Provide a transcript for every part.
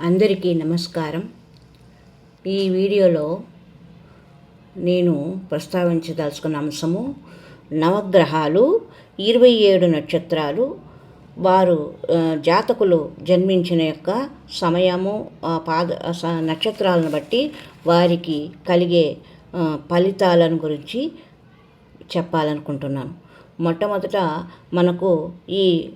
అందరికీ నమస్కారం. ఈ వీడియోలో నేను ప్రస్తావించదలుచుకున్న అంశము నవగ్రహాలు ఇరవై ఏడు నక్షత్రాలు వారు జాతకులు జన్మించిన యొక్క సమయము పాద స- నక్షత్రాలను బట్టి వారికి కలిగే ఫలితాలను గురించి చెప్పాలనుకుంటున్నాను. మొట్టమొదట మనకు ఈ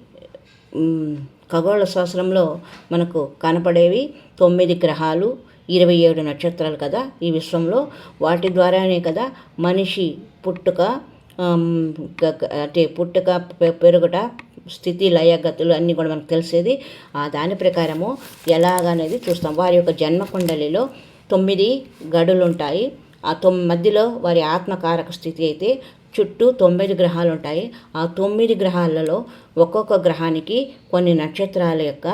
ఖగోళ శాస్త్రంలో మనకు కనపడేవి తొమ్మిది గ్రహాలు ఇరవై ఏడు నక్షత్రాలు కదా ఈ విశ్వంలో. వాటి ద్వారానే కదా మనిషి పుట్టుక అంటే పుట్టుక పెరుగుట స్థితి లయ గతులు అన్నీ కూడా మనకు తెలిసేది. ఆ దాని ప్రకారము ఎలాగనేది చూస్తాం. వారి యొక్క జన్మకుండలిలో తొమ్మిది గడులు ఉంటాయి ఆ తొమ్మిది మధ్యలో వారి ఆత్మకారక స్థితి అయితే చుట్టూ తొమ్మిది గ్రహాలు ఉంటాయి ఆ తొమ్మిది గ్రహాలలో ఒక్కొక్క గ్రహానికి కొన్ని నక్షత్రాల యొక్క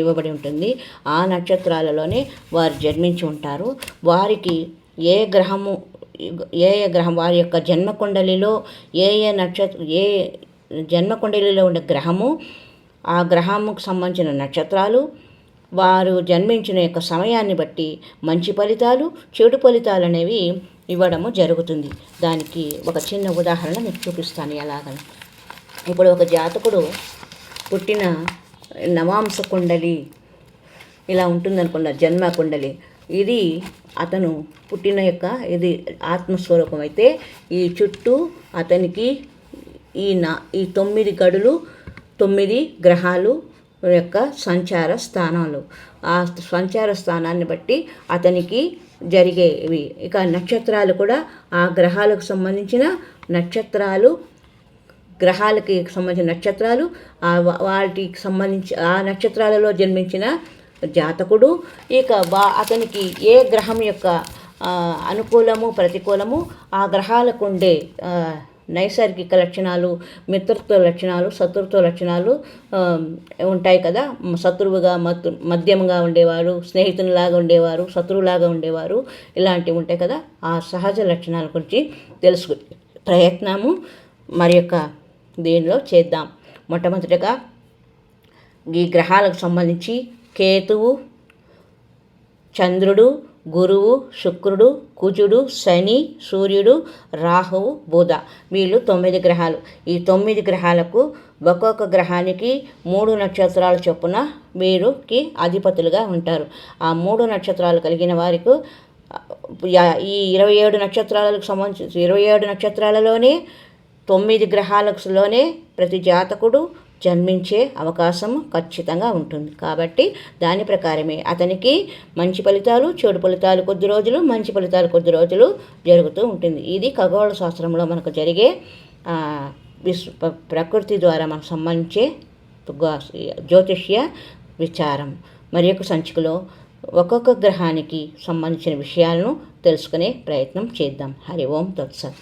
ఇవ్వబడి ఉంటుంది. ఆ నక్షత్రాలలోనే వారు జన్మించి ఉంటారు. వారికి ఏ గ్రహము ఏ ఏ గ్రహం వారి యొక్క జన్మకుండలిలో ఏ ఏ నక్షత్ర ఏ జన్మకుండలిలో ఉండే గ్రహము ఆ గ్రహముకు సంబంధించిన నక్షత్రాలు వారు జన్మించిన యొక్క సమయాన్ని బట్టి మంచి ఫలితాలు చెడు ఫలితాలు అనేవి ఇవ్వడము జరుగుతుంది. దానికి ఒక చిన్న ఉదాహరణ మీకు చూపిస్తాను ఎలాగని. ఇప్పుడు ఒక జాతకుడు పుట్టిన నవాంశ కుండలి ఇలా ఉంటుందనుకున్నారు జన్మ కుండలి ఇది అతను పుట్టిన యొక్క ఇది ఆత్మస్వరూపం అయితే ఈ చుట్టూ అతనికి ఈ నా ఈ తొమ్మిది గడులు తొమ్మిది గ్రహాలు యొక్క సంచార స్థానాలు. ఆ సంచార స్థానాన్ని బట్టి అతనికి జరిగేవి. ఇక నక్షత్రాలు కూడా ఆ గ్రహాలకు సంబంధించిన నక్షత్రాలు గ్రహాలకి సంబంధించిన నక్షత్రాలు ఆ వాటికి సంబంధించి ఆ నక్షత్రాలలో జన్మించిన జాతకుడు. ఇక వా అతనికి ఏ గ్రహం యొక్క అనుకూలము ప్రతికూలము ఆ గ్రహాలకు ఉండే నైసర్గిక లక్షణాలు మిత్రత్వ లక్షణాలు శత్రుత్వ లక్షణాలు ఉంటాయి కదా. శత్రువుగా మత్తు మధ్యమంగా ఉండేవారు స్నేహితునిలాగా ఉండేవారు శత్రువులాగా ఉండేవారు ఇలాంటివి ఉంటాయి కదా. ఆ సహజ లక్షణాల గురించి తెలుసు ప్రయత్నము మరి యొక్క దీనిలో చేద్దాం. మొట్టమొదటిగా ఈ గ్రహాలకు సంబంధించి కేతువు చంద్రుడు గురువు శుక్రుడు కుజుడు శని సూర్యుడు రాహువు బుధ. వీళ్ళు తొమ్మిది గ్రహాలు. ఈ తొమ్మిది గ్రహాలకు ఒక్కొక్క గ్రహానికి మూడు నక్షత్రాల చొప్పున వీరికి అధిపతులుగా ఉంటారు. ఆ మూడు నక్షత్రాలు కలిగిన వారికి ఈ ఇరవై ఏడు నక్షత్రాలకు సంబంధించి ఇరవై ఏడు నక్షత్రాలలోనే తొమ్మిది గ్రహాలలోనే ప్రతి జాతకుడు జన్మించే అవకాశం ఖచ్చితంగా ఉంటుంది. కాబట్టి దాని ప్రకారమే అతనికి మంచి ఫలితాలు చెడు ఫలితాలు కొద్ది రోజులు మంచి ఫలితాలు కొద్ది రోజులు జరుగుతూ ఉంటుంది. ఇది ఖగోళ శాస్త్రంలో మనకు జరిగే విశ్వ ప్రకృతి ద్వారా మనకు సంబంధించే జ్యోతిష్య విచారం. మరి యొక్క సంచికలో ఒక్కొక్క గ్రహానికి సంబంధించిన విషయాలను తెలుసుకునే ప్రయత్నం చేద్దాం. హరి ఓం తత్సత్.